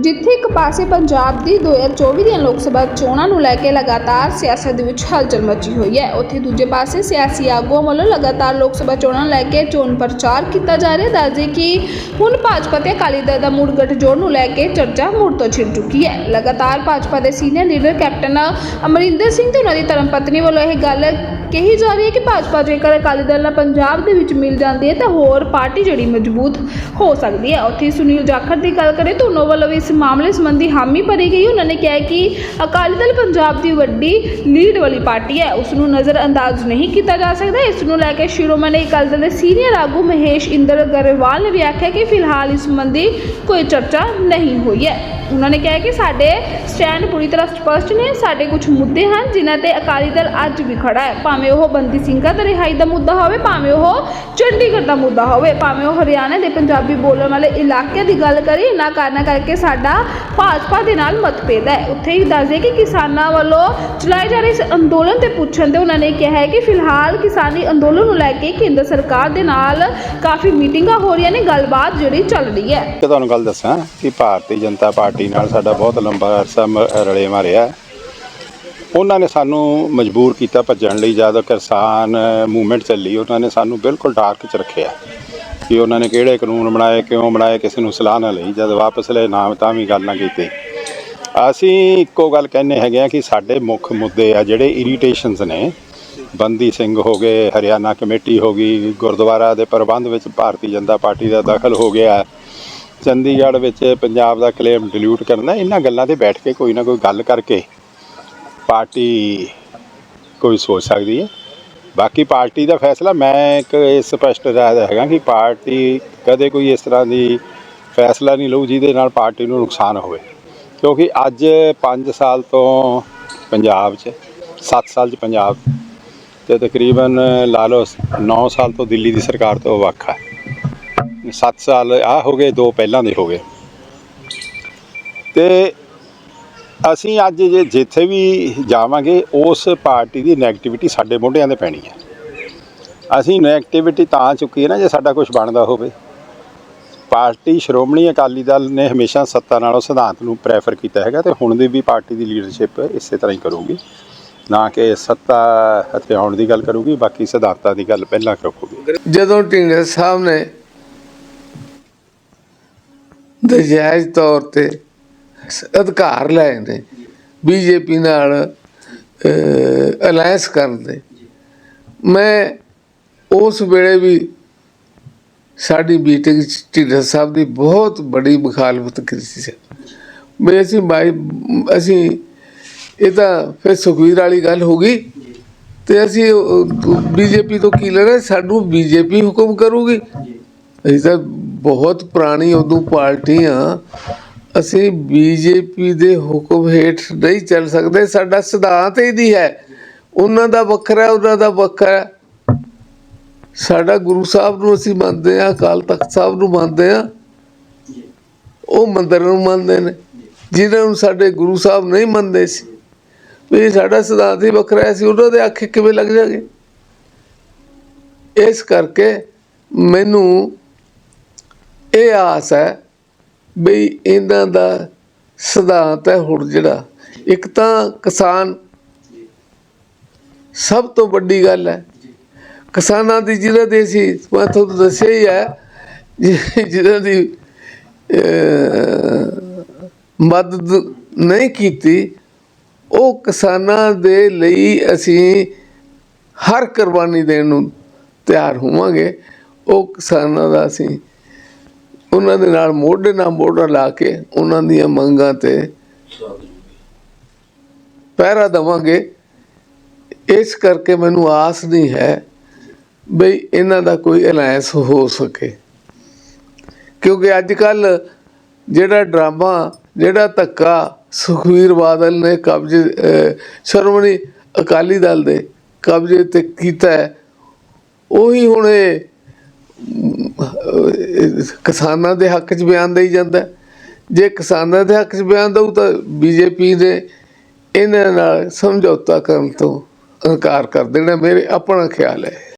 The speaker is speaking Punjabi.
ਜਿੱਥੇ ਇੱਕ ਪਾਸੇ ਪੰਜਾਬ ਦੀ 2024 ਦੀਆਂ ਲੋਕ ਸਭਾ ਚੋਣਾਂ ਨੂੰ ਲੈ ਕੇ ਲਗਾਤਾਰ ਸਿਆਸਤ ਦੇ ਵਿੱਚ ਹਲਚਲ ਮਚੀ ਹੋਈ ਹੈ। ਉੱਥੇ ਦੂਜੇ ਪਾਸੇ ਸਿਆਸੀ ਆਗੂਆਂ ਵੱਲੋਂ ਲਗਾਤਾਰ ਲੋਕ ਸਭਾ ਚੋਣਾਂ ਨੂੰ ਲੈ ਕੇ ਚੋਣ ਪ੍ਰਚਾਰ ਕੀਤਾ ਜਾ ਰਿਹਾ ਦੱਸਦੇ ਕਿ ਹੁਣ ਭਾਜਪਾ ਤੇ ਅਕਾਲੀ ਦਲ ਦਾ ਮੁੜ ਗਠਜੋੜ ਨੂੰ ਲੈ ਕੇ ਚਰਚਾ ਮੁੜ ਤੋਂ ਛਿੜ ਚੁੱਕੀ ਹੈ। ਲਗਾਤਾਰ ਭਾਜਪਾ ਦੇ senior leader captain Amarinder Singh ਤੇ ਉਹਨਾਂ ਦੀ ਧਰਮ ਪਤਨੀ ਵੱਲੋਂ ਇਹ ਗੱਲ ਕਹੀ ਜਾ ਰਹੀ ਹੈ ਕਿ ਭਾਜਪਾ ਜੇਕਰ ਅਕਾਲੀ ਦਲ ਨਾਲ ਪੰਜਾਬ ਦੇ ਵਿੱਚ ਮਿਲ ਜਾਂਦੀ ਹੈ ਤਾਂ ਹੋਰ ਪਾਰਟੀ ਜਿਹੜੀ ਮਜ਼ਬੂਤ ਹੋ ਸਕਦੀ ਹੈ। ਉੱਥੇ ਸੁਨੀਲ ਜਾਖੜ ਦੀ ਗੱਲ ਕਰੇ ਤਾਂ ਉਹਨਾਂ ਵੱਲੋਂ ਵੀ ਇਸ ਮਾਮਲੇ ਸੰਬੰਧੀ ਹਾਮੀ ਭਰੀ ਗਈ। ਉਹਨਾਂ ਨੇ ਕਿਹਾ ਕਿ ਅਕਾਲੀ ਦਲ ਪੰਜਾਬ ਦੀ ਵੱਡੀ ਲੀਡ ਵਾਲੀ ਪਾਰਟੀ ਹੈ। ਉਸ ਨੂੰ ਨਜ਼ਰ ਅੰਦਾਜ਼ ਨਹੀਂ ਕੀਤਾ ਜਾ ਸਕਦਾ। ਇਸ ਨੂੰ ਲੈ ਕੇ ਸ਼ਿਰੋਮਣੀ ਅਕਾਲੀ ਦਲ ਦੇ ਸੀਨੀਅਰ ਆਗੂ ਮਹੇਸ਼ ਇੰਦਰ ਗਰੇਵਾਲ ਨੇ ਵੀ ਆਖਿਆ ਕਿ ਫਿਲਹਾਲ ਇਸ ਸੰਬੰਧੀ ਕੋਈ ਚਰਚਾ ਨਹੀਂ ਹੋਈ ਹੈ। ਉਹਨਾਂ ਨੇ ਕਿਹਾ ਕਿ ਸਾਡੇ ਸਟੈਂਡ ਪੂਰੀ ਤਰ੍ਹਾਂ ਸਪਸ਼ਟ ਨੇ। ਸਾਡੇ ਕੁਝ ਮੁੱਦੇ ਹਨ ਜਿਨ੍ਹਾਂ ਤੇ ਅਕਾਲੀ ਦਲ ਅੱਜ ਵੀ ਖੜਾ ਹੈ। ਭਾਵੇਂ ਉਹ ਬੰਦੀ ਸਿੰਘਾਂ ਦੀ ਰਿਹਾਈ ਦਾ ਮੁੱਦਾ ਹੋਵੇ, ਭਾਵੇਂ ਉਹ ਚੰਡੀਗੜ੍ਹ ਦਾ ਮੁੱਦਾ ਹੋਵੇ, ਭਾਵੇਂ ਉਹ ਹਰਿਆਣਾ ਦੇ ਪੰਜਾਬੀ ਬੋਲਣ ਵਾਲੇ ਇਲਾਕੇ ਦੀ ਗੱਲ ਕਰੀ ਇਹਨਾਂ ਕਾਰਨਾਂ ਕਰਕੇ ਸਾਡਾ ਭਾਜਪਾ ਦੇ ਨਾਲ ਮਤਭੇਦ ਹੈ ਉੱਥੇ ਹੀ ਦੱਸਦੇ ਕਿ ਕਿਸਾਨਾਂ ਵੱਲੋਂ ਚਲਾਏ ਜਾ ਰਹੇ ਇਸ ਅੰਦੋਲਨ ਤੇ ਪੁੱਛਣ ਤੇ ਉਹਨਾਂ ਨੇ ਕਿਹਾ ਹੈ ਕਿ ਫਿਲਹਾਲ ਕਿਸਾਨੀ ਅੰਦੋਲਨ ਨੂੰ ਲੈ ਕੇ ਕੇਂਦਰ ਸਰਕਾਰ ਦੇ ਨਾਲ ਕਾਫੀ ਮੀਟਿੰਗਾਂ ਹੋ ਰਹੀਆਂ ਨੇ, ਗੱਲਬਾਤ ਜਿਹੜੀ ਚੱਲ ਰਹੀ ਹੈ ਕਿ ਤੁਹਾਨੂੰ ਗੱਲ ਦੱਸਾਂ ਕਿ ਭਾਰਤੀ ਜਨਤਾ ਪਾਰਟੀ ਨਾਲ ਸਾਡਾ ਬਹੁਤ ਲੰਬਾ ਅਰਸਾ ਮ- ਰਲੇਵਾਂ ਰਿਹਾ ਹੈ। ਉਹਨਾਂ ਨੇ ਸਾਨੂੰ ਮਜਬੂਰ ਕੀਤਾ ਭੱਜਣ ਲਈ, ਜਦ ਕਿਸਾਨ ਮੂਵਮੈਂਟ ਚੱਲੀ, ਉਹਨਾਂ ਨੇ ਸਾਨੂੰ ਬਿਲਕੁਲ ਡਾਰਕ 'ਚ ਰੱਖਿਆ ਕਿ ਉਹਨਾਂ ਨੇ ਕਿਹੜੇ ਕਾਨੂੰਨ ਬਣਾਏ, ਕਿਉਂ ਬਣਾਏ, ਕਿਸੇ ਨੂੰ ਸਲਾਹ ਨਾ ਲਈ, ਜਦ ਵਾਪਸ ਲਏ ਨਾਮ ਤਾਂ ਵੀ ਗੱਲ ਨਾ ਕੀਤੀ। ਅਸੀਂ ਇੱਕੋ ਗੱਲ ਕਹਿੰਦੇ ਹੈਗੇ ਆ ਕਿ ਸਾਡੇ ਮੁੱਖ ਮੁੱਦੇ ਆ ਜਿਹੜੇ ਇਰੀਟੇਸ਼ਨਸ ਨੇ। ਬੰਦੀ ਸਿੰਘ ਹੋ ਗਏ, ਹਰਿਆਣਾ ਕਮੇਟੀ ਹੋ ਗਈ, ਗੁਰਦੁਆਰਾ ਦੇ ਪ੍ਰਬੰਧ ਵਿੱਚ ਭਾਰਤੀ ਜਨਤਾ ਪਾਰਟੀ ਦਾ ਦਖਲ ਹੋ ਗਿਆ। ਚੰਡੀਗੜ੍ਹ ਵਿੱਚ ਪੰਜਾਬ ਦਾ ਕਲੇਮ ਡਿਲੀਟ ਕਰਨਾ, ਇਹਨਾਂ ਗੱਲਾਂ ਤੇ ਬੈਠ ਕੇ ਕੋਈ ਨਾ ਕੋਈ ਗੱਲ ਕਰਕੇ ਪਾਰਟੀ ਕੋਈ ਸੋਚ ਸਕਦੀ ਹੈ। ਬਾਕੀ ਪਾਰਟੀ ਦਾ ਫੈਸਲਾ, ਮੈਂ ਇੱਕ ਇਹ ਸਪਸ਼ਟ ਰਾਏ ਦਾ ਹੈਗਾ ਕਿ ਪਾਰਟੀ ਕਦੇ ਕੋਈ ਇਸ ਤਰ੍ਹਾਂ ਦੀ ਫੈਸਲਾ ਨਹੀਂ ਲਊ ਜਿਹਦੇ ਨਾਲ ਪਾਰਟੀ ਨੂੰ ਨੁਕਸਾਨ ਹੋਵੇ। ਕਿਉਂਕਿ ਅੱਜ 5 ਸਾਲ ਤੋਂ ਪੰਜਾਬ 'ਚ 7 ਸਾਲ 'ਚ ਪੰਜਾਬ ਤੇ ਤਕਰੀਬਨ ਲਾ ਲਓ 9 ਸਾਲ ਤੋਂ ਦਿੱਲੀ ਦੀ ਸਰਕਾਰ ਤੋਂ ਵੱਖ ਹੈ 7 ਸਾਲ ਆ ਹੋ ਗਏ, ਦੋ ਪਹਿਲਾਂ ਦੇ ਹੋ ਗਏ। ਤੇ ਅਸੀਂ ਅੱਜ ਜੇ ਜਿੱਥੇ ਵੀ ਜਾਵਾਂਗੇ, ਉਸ ਪਾਰਟੀ ਦੀ 네ਗੇਟਿਵਿਟੀ ਸਾਡੇ ਮੋਢਿਆਂ ਤੇ ਪੈਣੀ ਹੈ। ਅਸੀਂ 네ਗੇਟਿਵਿਟੀ ਤਾਂ ਚੁੱਕੀ ਹੈ ਨਾ ਜੇ ਸਾਡਾ ਕੁਝ ਬਣਦਾ ਹੋਵੇ। ਪਾਰਟੀ ਸ਼੍ਰੋਮਣੀ ਅਕਾਲੀ ਦਲ ਨੇ ਹਮੇਸ਼ਾ ਸੱਤਾ ਨਾਲੋਂ ਸਿਧਾਂਤ ਨੂੰ ਪ੍ਰੈਫਰ ਕੀਤਾ ਹੈਗਾ ਤੇ ਹੁਣ ਦੀ ਵੀ ਪਾਰਟੀ ਦੀ ਲੀਡਰਸ਼ਿਪ ਇਸੇ ਤਰ੍ਹਾਂ ਹੀ ਕਰੂਗੀ। ਨਾ ਕਿ ਸੱਤਾ ਹਥਿਆਉਣ ਦੀ ਗੱਲ ਕਰੂਗੀ, ਬਾਕੀ ਸਿਧਾਂਤਾਂ ਦੀ ਗੱਲ ਪਹਿਲਾਂ ਰੱਖੂਗੀ ਜਦੋਂ ਢਿੰਗਰ ਸਾਹਿਬ ਨੇ ਨਜਾਇਜ਼ ਤੌਰ ਤੇ ਅਧਿਕਾਰ ਲਏ ਨੇ ਬੀਜੇਪੀ ਨਾਲ ਅਲਾਈਅੰਸ ਕਰਨ ਦੇ ਮੈਂ ਉਸ ਵੇਲੇ ਵੀ ਸਾਡੀ ਮੀਟਿੰਗ ਚ ਢਿੰਗਰ ਸਾਹਿਬ ਦੀ ਬਹੁਤ ਬੜੀ ਮੁਖਾਲਫਤ ਕੀਤੀ ਸੀ। ਮੈਂ ਅਸੀਂ ਬਾਈ, ਅਸੀਂ ਇਹ ਤਾਂ ਫਿਰ ਸੁਖਵੀਰ ਵਾਲੀ ਗੱਲ ਹੋ ਗਈ ਤੇ ਅਸੀਂ ਬੀਜੇਪੀ ਤੋਂ ਕੀ ਲੈਣਾ? ਸਾਨੂੰ ਬੀਜੇਪੀ ਹੁਕਮ ਕਰੂਗੀ। ਅਸੀਂ ਤਾਂ ਬਹੁਤ ਪੁਰਾਣੀ ਉਦੋਂ ਪਾਰਟੀ ਆ ਅਸੀਂ ਬੀਜੇਪੀ ਦੇ ਹੁਕਮ ਹੇਠ ਨਹੀਂ ਚੱਲ ਸਕਦੇ, ਸਾਡਾ ਸਿਧਾਂਤ ਹੀ ਦੀ ਹੈ। ਉਹਨਾਂ ਦਾ ਵੱਖਰਾ, ਉਹਨਾਂ ਦਾ ਵੱਖਰਾ। ਸਾਡਾ ਗੁਰੂ ਸਾਹਿਬ ਨੂੰ ਅਸੀਂ ਮੰਨਦੇ ਆ ਅਕਾਲ ਤਖਤ ਸਾਹਿਬ ਨੂੰ ਮੰਨਦੇ ਆ ਉਹ ਮੰਦਰ ਨੂੰ ਮੰਨਦੇ ਨੇ, ਜਿਹਨਾਂ ਨੂੰ ਸਾਡੇ ਗੁਰੂ ਸਾਹਿਬ ਨਹੀਂ ਮੰਨਦੇ ਸੀ। ਵੀ ਸਾਡਾ ਸਿਧਾਂਤ ਹੀ ਵੱਖਰਾ ਹੈ ਸੀ ਉਹਨਾਂ ਦੇ ਆਖੇ ਕਿਵੇਂ ਲੱਗ ਜਾਗੇ? ਇਸ ਕਰਕੇ ਮੈਨੂੰ ਇਹ ਆਸ ਹੈ ਬਈ ਇਹਨਾਂ ਦਾ ਸਿਧਾਂਤ ਹੈ ਹੁਣ ਜਿਹੜਾ। ਇੱਕ ਤਾਂ ਕਿਸਾਨ ਸਭ ਤੋਂ ਵੱਡੀ ਗੱਲ ਹੈ। ਕਿਸਾਨਾਂ ਦੀ ਜਿਹਨਾਂ ਦੀ ਸੀ ਮੈਂ ਤੁਹਾਨੂੰ ਦੱਸਿਆ ਹੀ ਹੈ ਜਿ- ਜਿਹਨਾਂ ਦੀ ਮਦਦ ਨਹੀਂ ਕੀਤੀ, ਉਹ ਕਿਸਾਨਾਂ ਦੇ ਲਈ ਅਸੀਂ ਹਰ ਕੁਰਬਾਨੀ ਦੇਣ ਨੂੰ ਤਿਆਰ ਹੋਵਾਂਗੇ। ਉਹ ਕਿਸਾਨਾਂ ਦਾ ਅਸੀਂ ਉਹਨਾਂ ਦੇ ਨਾਲ ਮੋਢੇ ਨਾਲ ਮੋਢਾ ਲਾ ਕੇ ਉਹਨਾਂ ਦੀਆਂ ਮੰਗਾਂ ਤੇ ਪਹਿਰਾ ਦੇਵਾਂਗੇ। ਇਸ ਕਰਕੇ ਮੈਨੂੰ ਆਸ ਨਹੀਂ ਹੈ ਬਈ ਇਹਨਾਂ ਦਾ ਕੋਈ ਅਲਾਇੰਸ ਹੋ ਸਕੇ। ਕਿਉਂਕਿ ਅੱਜ ਕੱਲ ਜਿਹੜਾ ਡਰਾਮਾ ਜਿਹੜਾ ਧੱਕਾ ਸੁਖਵੀਰ ਬਾਦਲ ਨੇ ਕਬਜ਼ੇ ਅਹ, ਸ਼੍ਰੋਮਣੀ ਅਕਾਲੀ ਦਲ ਦੇ ਕਬਜ਼ੇ ਤੇ ਕੀਤਾ ਹੈ ਉਹੀ ਹੁਣ ਇਹ ਕਿਸਾਨਾਂ ਦੇ ਹੱਕ 'ਚ ਬਿਆਨ ਦੇਈ ਜਾਂਦਾ ਜੇ ਕਿਸਾਨਾਂ ਦੇ ਹੱਕ 'ਚ ਬਿਆਨ ਦਊ ਤਾਂ ਬੀਜੇਪੀ ਨੇ ਇਹਨਾਂ ਨਾਲ ਸਮਝੌਤਾ ਕਰਨ ਤੋਂ ਇਨਕਾਰ ਕਰ ਦੇਣਾ। ਮੇਰੇ ਆਪਣਾ ਖਿਆਲ ਹੈ।